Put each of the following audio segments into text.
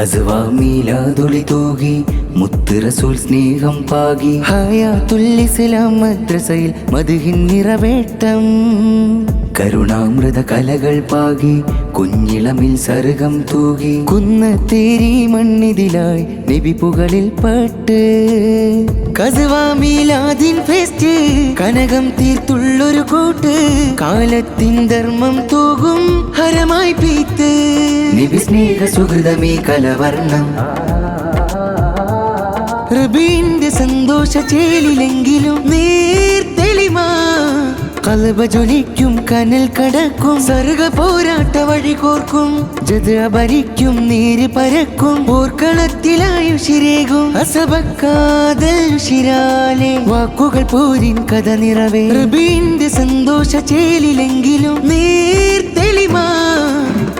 കസുവ തൂകി മുത്തറസൂൽ സ്നേഹം പാകി. ഹയാത്തുൽ ഇസ്ലാം മദ്രസയിൽ മധുഹിൻ നിറവേട്ടം. കരുണാമൃത കലകൾ പാകി കുഞ്ഞിളമിൽ സർഗം തൂകി. കുന്നത്തേരി മണ്ണിതിലായി നബി പുകളിൽ പെട്ട്. കസുവാമീലാദിൻ ഫെസ്റ്റ് കനകം തീർത്തുള്ളൊരു കൂട്ട്. കാലത്തിൻ ധർമ്മം തൂകും ഹരമായി പീത്ത്. നബി സ്നേഹ സുഹൃതമേ കലവർണം. റബീന്റെ സന്തോഷ ചേലിലെങ്കിലും നേർത്തെളിമ കലബ ജ്വലിക്കും കനൽ കടക്കും. സർഗ പോരാട്ട വഴി കോർക്കും. ജത ഭരിക്കും നീര് പരക്കും. പോർക്കളത്തിലായുഷിരേകും അസഭക്കാതൽ ശിരാലെ. വാക്കുകൾ പോരിൻ കഥ നിറവേ. റബീന്റെ സന്തോഷ ചേലിലെങ്കിലും നീർത്തെളിമാ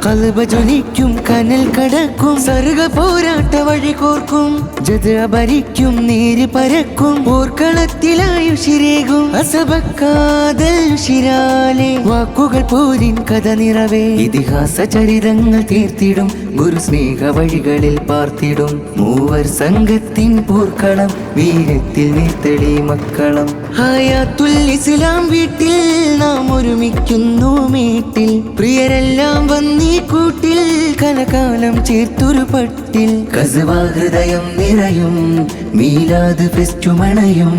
കലബ ജ്വലിക്കും കനൽ കടക്കും സർഗ പോരാട്ട വഴി കോർക്കും ജത ഭരിക്കും നേര് പരക്കും പോർക്കളത്തിലായുഷിരേകും അസഭക്കാതൽ ശിരാലെ വാക്കുകൾ പോരിൻ കഥ നിറവേ. ഇതിഹാസ ചരിതങ്ങൾ തീർത്തിടും ഗുരു സ്നേഹ വഴികളിൽ പാർത്തിടും. മൂവർ സംഘത്തിൻ പോർക്കളം വീരത്തിൽ നീർത്തളി മക്കളം. ഹയാത്തുൽ ഇസ്ലാം വീട്ടിൽ നാം ഒരുമിക്കുന്നു മീട്ടിൽ. പ്രിയരെല്ലാം വന്നീ കൂട്ടിൽ കനകാലം ചേർത്തൊരു പട്ടിൽ. കസവാ ഹൃദയം നിറയും മീലാത് ഫെസ്റ്റുമണയും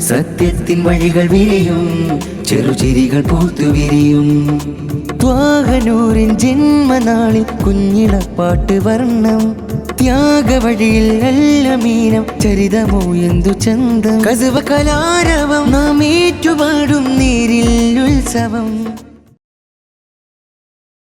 സത്യത്തിൻ വഴികൾ വിരിയും ചെറുചിരികൾ പൂത്തു വിരിയും. ത്വാഹനൂരിൻ ജന്മനാളിൽ കുഞ്ഞിടപ്പാട്ട് വർണം. ത്യാഗവഴിയിൽ നല്ല മീനം ചരിതമോ എന്തു ചന്തം. കസുവ കലാരവം നാം ഏറ്റുപാടും നീരിൽ ഉത്സവം.